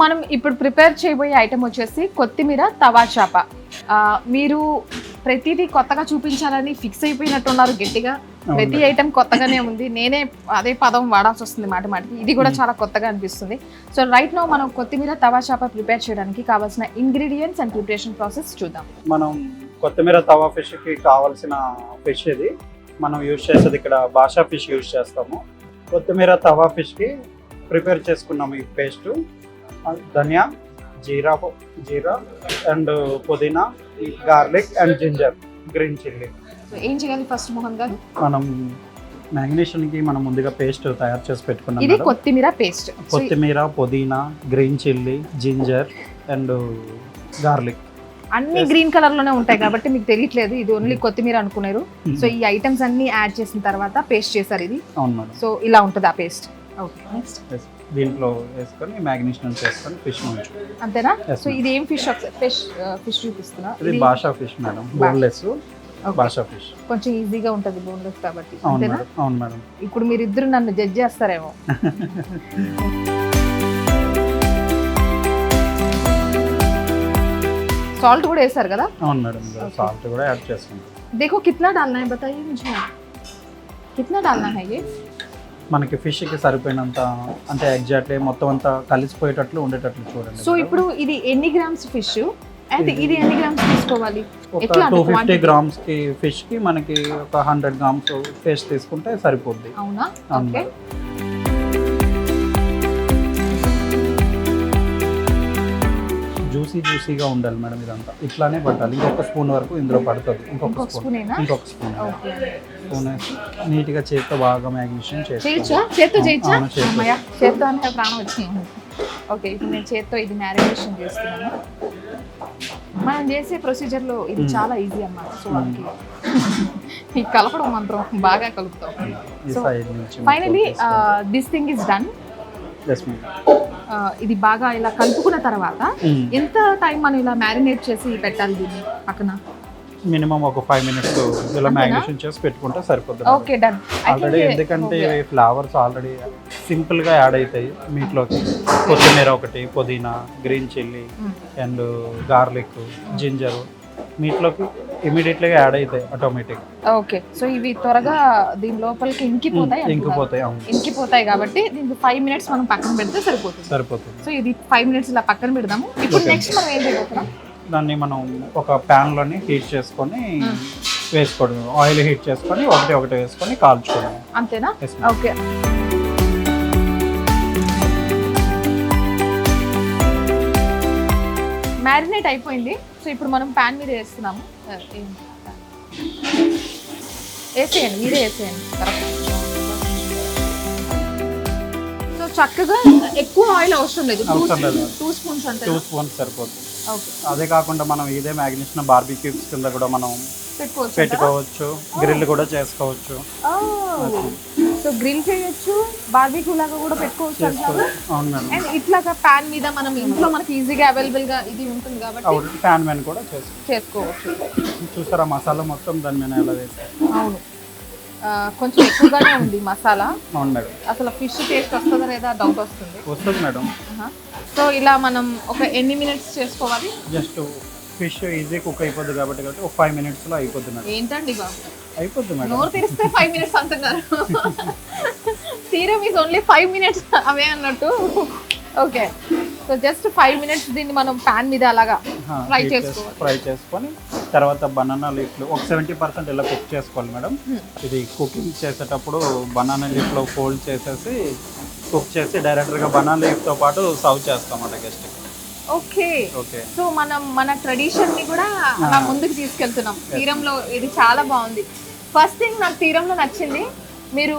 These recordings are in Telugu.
మనం ఇప్పుడు ప్రిపేర్ చేయబోయే ఐటెం వచ్చేసి కొత్తిమీర తవా చేప. మీరు ప్రతిదీ కొత్తగా చూపించాలని ఫిక్స్ అయిపోయినట్టున్నారు గట్టిగా. ప్రతి ఐటెం కొత్తగానే ఉంది. నేనే అదే పదం వాడాల్సి వస్తుంది మాట మాటికి. ఇది కూడా చాలా కొత్తగా అనిపిస్తుంది. సో రైట్ నో మనం కొత్తిమీర తవా చేప ప్రిపేర్ చేయడానికి కావాల్సిన ఇంగ్రీడియంట్స్ అండ్ ప్రిపరేషన్ ప్రాసెస్ చూద్దాం. మనం కొత్తిమీర తవా ఫిష్కి కావాల్సిన ఫిష్ ఇది. మనం యూజ్ చేసేది ఇక్కడ భాషా ఫిష్ యూజ్ చేస్తాము. కొత్తిమీర తవా ఫిష్కి ప్రిపేర్ చేసుకున్నాము ఈ పేస్ట్ ధనియా జీరా జీరా అండ్ పుదీనా garlic and ginger green chilli. So ఏం చేయాలి ఫస్ట్ మోహన్ గారు? మనం మ్యాగ్నేషన్కి మనం ముందుగా పేస్ట్ తయారు చేసి పెట్టుకున్నాం ఇది. కొత్తిమీర పేస్ట్. కొత్తిమీర పుదీనా green chilli ginger and garlic. అన్ని గ్రీన్ కలర్లోనే ఉంటాయి కాబట్టి మీకు తెలియట్లేదు. ఇది ఓన్లీ కొత్తిమీర అనుకున్నారు. సో ఈ ఐటమ్స్ అన్ని యాడ్ చేసిన తర్వాత పేస్ట్ చేశారు ఇది. సో ఇలా ఉంటుంది ఆ పేస్ట్. దీంట్లో వేసుకొని మ్యాగ్నేషన్ చేసుకొని ఫిష్ ఉంచు అంతేనా Yes, సో ఇది ఏం ఫిష్ ఫిష్ ఫిష్ చూపిస్తున్నా ఇది ఇది basa fish madam boneless Okay. Basa fish కొంచెం ఈజీగా ఉంటుంది బోన్లెస్ కాబట్టి అవును అంతేనా మేడం అవును మేడం ఇప్పుడు మీరిద్దరు నన్ను జడ్జ్ చేస్తారేమో సాల్ట్ కూడా వేసారు కదా అవును మేడం Okay. సాల్ట్ కూడా యాడ్ చేసుకుంటాం देखो कितना डालना है बताइए मुझे कितना डालना है ये మనకి fish కి సరిపోయినంత అంటే ఎగ్జాక్ట్లీ మొత్తం అంతా కలిసిపోయేటట్లు ఉండేటట్లు చూడండి సో. ఇప్పుడు ఇది ఎన్ని గ్రామ్స్ ఫిష్? అండ్ ఇది ఎన్ని గ్రామ్స్ తీసుకోవాలి? ఒక టూ ఫిఫ్టీ? గ్రామ్స్కి ఫిష్కి మనకి ఒక హండ్రెడ్ గ్రామ్స్ పేస్ట్ తీసుకుంటే సరిపోద్ది. అవును. ఓకే. జ్యూసీ జ్యూసీగా ఉండాలి మేడం ఇదంతా. ఇట్లానే పట్టాలి. ఇంకొక స్పూన్ వరకు ఇందులో పడుతుంది. ఇంకొక స్పూన్. స్పూనేనా? ఇంకొక స్పూన్ ఓకే. స్పూన్ నీట్గా చేతితో బాగా మ్యాగ్నేషన్ వచ్చింది. ఓకే ఇప్పుడు నేను చేత్తో ఇది మ్యారినేషన్ చేస్తున్నాను. మనం చేసే ప్రొసీజర్లో ఇది. చాలా ఈజీ అన్నమాట. సో ఈ కలపడం మంత్రం బాగా కలుపుతాం. Finally this thing is done. ఇది బాగా ఇలా కలుపుకున్న తర్వాత. ఎంత టైం మనం ఇలా మ్యారినేట్ చేసి పెట్టాలి దీన్ని పక్కన? మినిమం ఒక ఫైవ్ మినిట్స్ ఇలా? మ్యాగ్నేషన్ చేసి పెట్టుకుంటే సరిపోతుంది ఓకే డన్ ఆల్రెడీ ఎందుకంటే ఫ్లవర్స్ ఆల్రెడీ సింపుల్గా యాడ్ అవుతాయి మీట్లోకి కొత్తిమీర ఒకటి పుదీనా green chilli and garlic ginger మీట్లోకి ఇమీడియట్లీగా యాడ్ అవుతాయి ఆటోమేటిక్ ఓకే సో ఇవి త్వరగా దీని లోపలికి ఇంకిపోతాయి. ఇంకిపోతాయి అవును. ఇంకిపోతాయి కాబట్టి దీనికి ఫైవ్ మినిట్స్ మనం పక్కన పెడితే సరిపోతుంది. సరిపోతుంది. సో ఇది ఫైవ్ మినిట్స్ ఇలా పక్కన పెడదాము. ఇప్పుడు. నెక్స్ట్ మనం ఏం చేయబోతున్నాం? దాన్ని మనం ఒక pan లోని హీట్ చేసుకొని వేసుకోవడం ఆయిల్ హీట్ చేసుకొని ఒకటి ఒకటి వేసుకొని కాల్చుకోవడం అంతేనా. ఓకే మ్యారినేట్ అయిపోయింది. సో ఇప్పుడు మనం ప్యాన్ మీద వేస్తున్నాము. వేసేయండి మీరే వేసేయండి. కరెక్ట్ సో చక్కగా ఎక్కువ ఆయిల్ అవసరం లేదు. టూ స్పూన్స్ అంతే టూ స్పూన్స్ సరిపోతుంది. ఓకే. అదే కాకుండా మనం ఇదే మ్యాగ్నేషన్ బార్బీ క్యూబ్స్ కింద కూడా మనం పెట్టుకోవచ్చు. గ్రిల్ కూడా చేసుకోవచ్చు. సో గ్రిల్ చేయొచ్చు బార్బీక్యూ లాగా కూడా పెట్టుకోవచ్చు అండ్ ఇట్లాగా ప్యాన్ మీద మనం ఇంట్లో మనకి ఈజీగా అవైలబుల్గా ఇది ఉంటుంది కాబట్టి ప్యాన్ కూడా చేసుకోవచ్చు. చూసారా మసాలా మొత్తం దాని మీద ఎలా వేస్తారు? అవును. కొంచెం ఎక్కువగానే ఉంది మసాలా. అవును మేడం. అసలు ఫిష్ టేస్ట్ వస్తుందా లేదా డౌట్ వస్తుంది. వస్తుంది మేడం. సో ఇలా మనం ఒక ఎన్ని మినిట్స్ చేసుకోవాలి? జస్ట్ ఫిష్ ఈజీ కుక్ అయిపోద్ది కాబట్టి కాబట్టి ఒక ఫైవ్ మినిట్స్లో అయిపోద్ది మేడం. ఏంటండి బాబు? అయిపోద్ది మేడం. నోరు తెరిస్తే ఫైవ్ మినిట్స్ అంటున్నారు. సీరం ఈజ్ ఓన్లీ ఫైవ్ మినిట్స్ అవే అన్నట్టు. Okay so just five minutes దీన్ని మనం ప్యాన్ మీద అలాగా ఫ్రై చేసుకోవాలి. ఫ్రై చేసుకొని తర్వాత బనానా లీఫ్లు ఒక సెవెంటీ పర్సెంట్ ఇలా కుక్ చేసుకోవాలి మేడం. Hmm. ఇది కుకింగ్ చేసేటప్పుడు బనానా లీఫ్లో ఫోల్డ్ చేసేసి కుక్ చేసి డైరెక్ట్గా బనానా లీఫ్తో పాటు సర్వ్ చేస్తామన్నమాట గెస్ట్కి ఓకే ఓకే సో మనం మన ట్రెడిషన్ని కూడా అలా ముందుకు తీసుకెళ్తున్నాం. తీరంలో ఇది చాలా బాగుంది. ఫస్ట్ థింగ్ నాకు తీరంలో నచ్చింది మీరు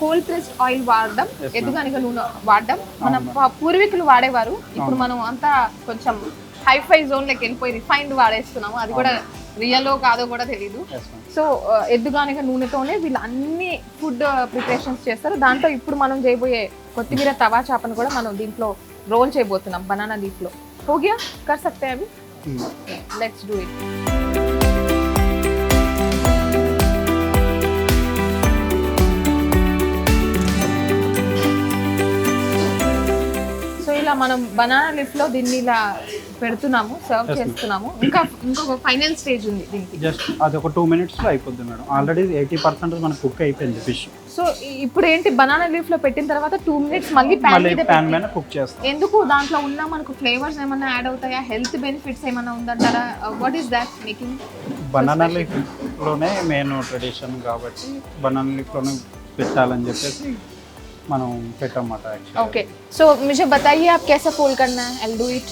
కోల్డ్ ప్రెస్ ఆయిల్ వాడడం ఎదుగనిక నూనె వాడడం. మన పూర్వీకులు వాడేవారు. ఇప్పుడు మనం అంతా కొంచెం హైఫై జోన్ లెక్క వెళ్ళిపోయి రిఫైన్డ్ వాడేస్తున్నాము. అది కూడా రియల్లో కాదో కూడా తెలీదు. సో ఎద్దుగానిక నూనెతోనే వీళ్ళు అన్ని ఫుడ్ ప్రిపరేషన్స్ చేస్తారు. దాంట్లో ఇప్పుడు మనం చేయబోయే కొత్తిమీర తవా చేపను కూడా మనం దీంట్లో రోల్ చేయబోతున్నాం బనానా దీంట్లో హోగియా కర్ సక్తే అవి? లెట్స్ డూ ఇట్ ఇలా మనం బనానా లీఫ్లో దీన్ని ఇలా పెడుతున్నాము సర్వ్. చేస్తున్నాము. ఇంకా ఇంకొక ఫైనల్ స్టేజ్ ఉంది దీనికి. జస్ట్ అది ఒక టూ మినిట్స్లో అయిపోద్ది మేడం. ఆల్రెడీ ఎయిటీ పర్సెంట్ మనకు కుక్ అయిపోయింది ఫిష్ సో ఇప్పుడు ఏంటి బనానా లీఫ్లో పెట్టిన తర్వాత టూ మినిట్స్ మళ్ళీ ప్యాన్ మీద ప్యాన్ మీద కుక్ చేస్తాం. ఎందుకు దాంట్లో ఉన్న మనకు ఫ్లేవర్స్ ఏమన్నా యాడ్ అవుతాయా? హెల్త్ బెనిఫిట్స్ ఏమన్నా ఉందంటారా? What is that making banana లీఫ్లోనే main tradition కాబట్టి బనానా లీఫ్లోనే పెట్టాలని చెప్పేసి మనం పెట్టామన్నమాట యాక్చువల్లీ ओके सो मुझे बताइए आप कैसा फोल्ड करना है I do it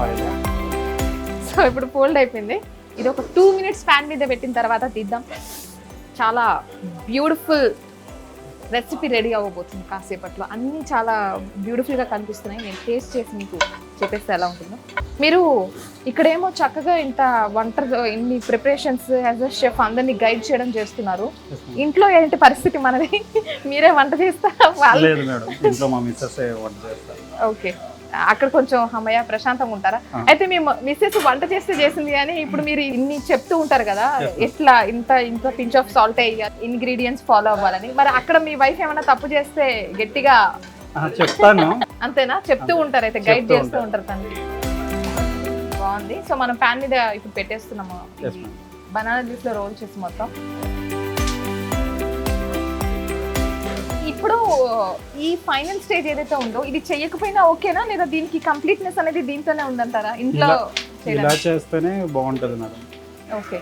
oil so ఇప్పుడు ఫోల్డ్ అయిపోయింది ఇది ఒక టూ మినిట్స్ ప్యాన్ మీద పెట్టిన తర్వాత తీద్దాం చాలా బ్యూటిఫుల్ రెసిపీ రెడీ అవ్వబోతుంది కాసేపట్లో. అన్నీ చాలా బ్యూటిఫుల్గా కనిపిస్తున్నాయి. నేను టేస్ట్ చేసి మీకు చెప్పేస్తే ఎలా ఉంటుందో. మీరు ఇక్కడేమో చక్కగా ఇంత వంట ఇన్ని ప్రిపరేషన్స్ యాజ్ అ షెఫ్ అందరినీ గైడ్ చేయడం చేస్తున్నారు. ఇంట్లో ఏంటి పరిస్థితి మనది? మీరే వంట చేస్తా వాళ్ళు లేదు మేడం. ఇంట్లో మా మిస్సెస్ వంట చేస్తారు. ఓకే అక్కడ కొంచెం హమయ్య ప్రశాంతంగా ఉంటారా. అయితే మీ మిస్సెస్ వంట చేస్తే చేసింది కానీ ఇప్పుడు మీరు ఇన్ని చెప్తూ ఉంటారు కదా. ఎట్లా ఇంత ఇంత పించ్ ఆఫ్ సాల్ట్ వేయాలి ఇంగ్రీడియంట్స్ ఫాలో అవ్వాలని? మరి అక్కడ మీ వైఫ్ ఏమైనా తప్పు చేస్తే గట్టిగా చెప్తాను. అంతేనా? చెప్తూ ఉంటారు అయితే గైడ్ చేస్తూ ఉంటారు. తనకి బాగుంది. సో మనం ప్యాన్ మీద ఇప్పుడు పెట్టేస్తున్నాము. బనానా జ్యూస్లో రోల్ చేసి మొత్తం. ఇప్పుడు ఈ ఫైనల్ స్టేజ్ ఏదైతే ఉందో ఇది చెయ్యకపోయినా ఓకేనా? లేదా దీనికి కంప్లీట్నెస్ అనేది దీంతోనే ఉందంటారా? ఇంట్లో ఇలా- చేస్తేనే బాగుంటుంది మేడం. ఓకే.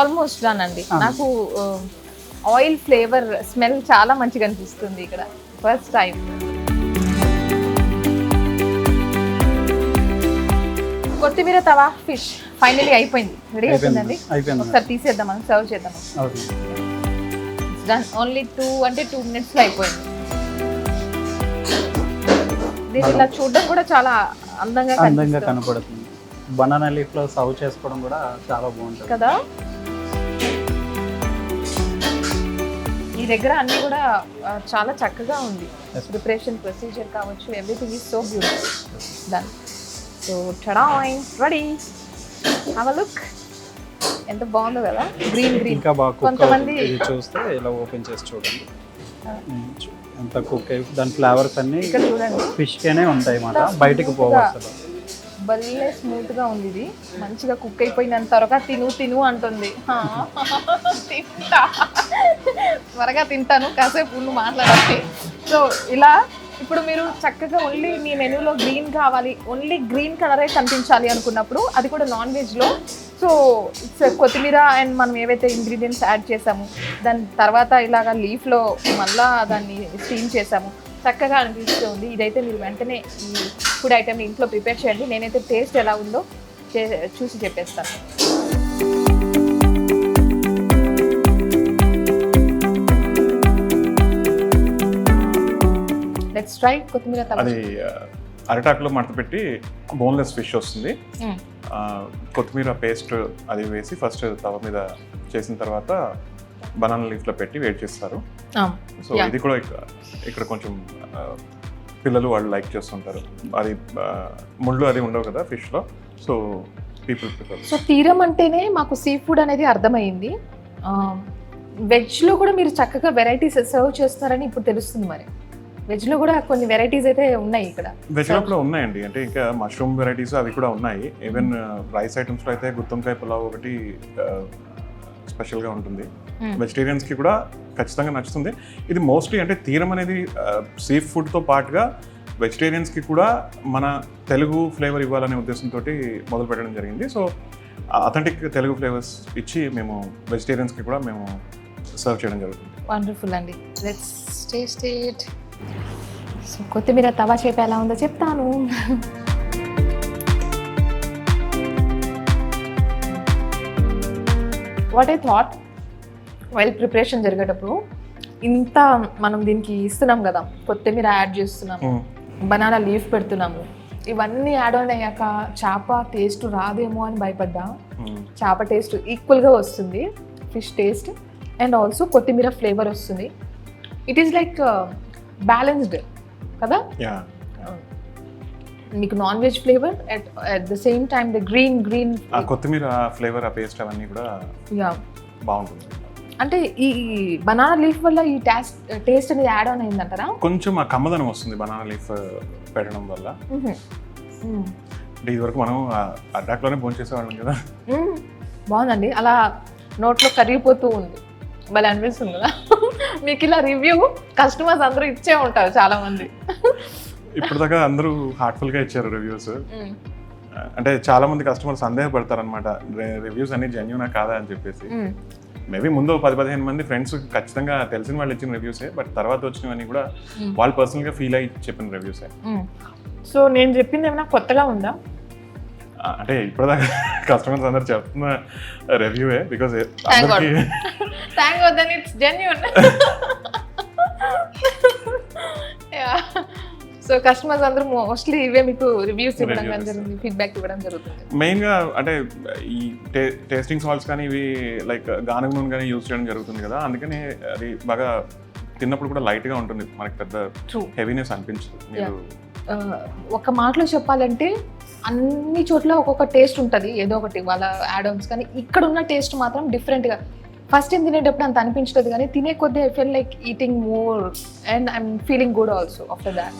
ఆల్మోస్ట్ డన్ అండి. నాకు ఆయిల్ ఫ్లేవర్ స్మెల్ చాలా మంచిగా అనిపిస్తుంది ఇక్కడ. ఫస్ట్ టైం కొత్తిమీర తవా ఫిష్ ఫైనలీ అయిపోయింది. రెడీ అయిపోయింది అయిపోయిందండి అయిపోయింది ఒకసారి తీసేద్దాం మనం సర్వ్ చేద్దాం. డన్ ఓన్లీ టూ అంటే టూ మినిట్స్లో అయిపోయింది. దీన్ని ఇలా చూడడం కూడా చాలా అందంగా అందంగా కనపడుతుంది. బనానా లీఫ్లో సర్వ్ చేసుకోవడం కూడా చాలా బాగుంటుంది. కదా? ఈ దగ్గర అన్ని కూడా చాలా చక్కగా ఉంది. ప్రిపరేషన్ ప్రొసీజర్ కావచ్చు everything is so beautiful done so tada ready have a look ఎంత బాగుందో కదా? గ్రీన్ గ్రీన్ ఇంకా బాగా కొంతమంది- చూస్తే ఇలా ఓపెన్ చేసి చూడండి. ఎంత కుక్ అయి దాని ఫ్లేవర్స్ అన్ని ఇక్కడ చూడండి. ఫిష్ కేనే ఉంటాయి అన్నమాట. బయటికి పోవు అసలు. భలే స్మూత్గా ఉంది ఇది. మంచిగా కుక్ అయిపోయినంత త్వరగా తిను తిను అంటుంది. హా, తింటా. త్వరగా తింటాను కాసేపు ఉండు మాట్లాడాలి. సో ఇలా ఇప్పుడు మీరు చక్కగా ఓన్లీ మీ మెనూలో గ్రీన్ కావాలి ఓన్లీ గ్రీన్ కలరే కనిపించాలి అనుకున్నప్పుడు అది కూడా నాన్ వెజ్లో సో ఇట్స్ కొత్తిమీర అండ్ మనం ఏవైతే ఇంగ్రీడియంట్స్ యాడ్ చేసాము దాని తర్వాత ఇలాగా లీఫ్లో మళ్ళా దాన్ని స్టీమ్ చేసాము చక్కగా అనిపిస్తుంది ఇదైతే మీరు వెంటనే ఈ ఫుడ్ ఐటెం ఇంట్లో ప్రిపేర్ చేయండి. నేనైతే టేస్ట్ ఎలా ఉందో చే- చూసి చెప్పేస్తాను. ట్రై కొత్తిమీర అది అరిటాకులో మడత పెట్టి బోన్లెస్ ఫిష్ వస్తుంది. కొత్తిమీర పేస్ట్ అది వేసి ఫస్ట్ తవ మీద చేసిన తర్వాత బనానా లీఫ్లో పెట్టి వేడి చేస్తారు. సో. ఇది కూడా ఇక్కడ- కొంచెం పిల్లలు వాళ్ళు లైక్ చేస్తుంటారు. అది ముళ్ళు అది ఉండవు కదా ఫిష్లో. So people prefer. సో తీరం అంటేనే మాకు సీ ఫుడ్ అనేది అర్థమైంది. వెజ్లో కూడా మీరు చక్కగా వెరైటీస్ సర్వ్ చేస్తారని ఇప్పుడు తెలుస్తుంది మరి. వెజ్లో కూడా కొన్ని వెరైటీస్ అయితే ఉన్నాయి ఇక్కడ. వెజ్లో కూడా ఉన్నాయండి. అంటే ఇంకా మష్రూమ్ వెరైటీస్ అవి కూడా ఉన్నాయి. ఈవెన్ రైస్ ఐటమ్స్లో అయితే గుత్తంకాయ పులావ్ ఒకటి స్పెషల్గా ఉంటుంది. Hmm. వెజిటేరియన్స్కి కూడా ఖచ్చితంగా నచ్చుతుంది. ఇది మోస్ట్లీ అంటే తీరం అనేది సీ ఫుడ్తో పాటుగా వెజిటేరియన్స్కి కూడా మన తెలుగు ఫ్లేవర్ ఇవ్వాలనే ఉద్దేశంతో మొదలు పెట్టడం జరిగింది. సో అథెంటిక్ తెలుగు ఫ్లేవర్స్ ఇచ్చి మేము వెజిటేరియన్స్కి కూడా మేము సర్వ్ చేయడం జరుగుతుంది. వండర్ఫుల్ అండి. లెట్స్ టేస్ట్ ఇట్ సో కొత్తిమీర తవా చేప ఎలా ఉందో చెప్తాను. What I thought while preparation జరిగేటప్పుడు ఇంత మనం దీనికి ఇస్తున్నాం కదా కొత్తిమీర యాడ్ చేస్తున్నాము బనానా లీఫ్ పెడుతున్నాము. ఇవన్నీ యాడ్ ఆన్ అయ్యాక చేప టేస్ట్ రాదేమో అని భయపడ్డా. చేప టేస్ట్ ఈక్వల్గా వస్తుంది ఫిష్ టేస్ట్ అండ్ ఆల్సో కొత్తిమీర ఫ్లేవర్ వస్తుంది. ఇట్ ఈస్ లైక్ బ్యాలెన్స్డ్ కదా? యా మీకు non veg flavour at at the same time the green green ఆ కొత్తిమీర ఫ్లేవర్ ఆ పేస్ట్ అవన్నీ కూడా యా బాగుంటుంది. అంటే ఈ బనానా లీఫ్ వల్ల ఈ టేస్ట్ టేస్ట్ అనేది యాడ్ ఆన్ అయిందంటారా? కొంచెం ఆ కమ్మదనం వస్తుంది బనానా లీఫ్ పెట్టడం వల్ల. అంటే ఇదివరకు మనం అడ్డాక్లోనే భోజనం చేసేవాళ్ళం కదా. బాగుందండి. అలా నోట్లో కరిగిపోతూ ఉంది. భలే అనిపిస్తుంది కదా మీకు ఇలా రివ్యూ కస్టమర్స్ అందరూ ఇచ్చే ఉంటారు చాలా మంది ఇప్పటిదాకా అందరూ హార్ట్ఫుల్గా ఇచ్చారు రివ్యూస్. అంటే చాలా మంది కస్టమర్ సందేహపడతారు అనమాట రివ్యూస్ అన్ని జెన్యునా కాదా అని చెప్పేసి. మేబీ ముందు పది పదిహేను మంది ఫ్రెండ్స్ ఖచ్చితంగా తెలిసిన వాళ్ళు ఇచ్చిన రివ్యూసే బట్ తర్వాత వచ్చినవన్నీ కూడా. వాళ్ళు పర్సనల్గా ఫీల్ అయ్యి చెప్పిన రివ్యూసే. సో నేను చెప్పింది ఏమైనా కొత్తగా ఉందా అంటే ఇప్పటిదాకా కస్టమర్స్ అందరు చెప్తున్న రివ్యూవే because it's genuine so customers అందరూ మోస్ట్లీ ఇవే మీకు రివ్యూస్ ఇవ్వడం జరుగుతుంది ఫీడ్బ్యాక్ ఇవ్వడం జరుగుతుంది. మెయిన్గా అంటే ఈ టే టేస్టింగ్ సాల్ట్స్ కానీ ఇవి లైక్ గానుగ నూనె కానీ యూజ్ చేయడం జరుగుతుంది కదా. అందుకని అది బాగా తిన్నప్పుడు కూడా లైట్గా ఉంటుంది. మనకి పెద్ద హెవీనెస్ అనిపించదు. మీరు ఒక మాటలో చెప్పాలంటే అన్ని చోట్ల ఒక్కొక్క టేస్ట్ ఉంటుంది. ఏదో ఒకటి వాళ్ళ యాడమ్స్ కానీ ఇక్కడ ఉన్న టేస్ట్ మాత్రం డిఫరెంట్గా ఫస్ట్ టైం తినేటప్పుడు అంత అనిపించలేదు. కానీ తినే కొద్దీ I feel like eating more and I'm feeling good also after that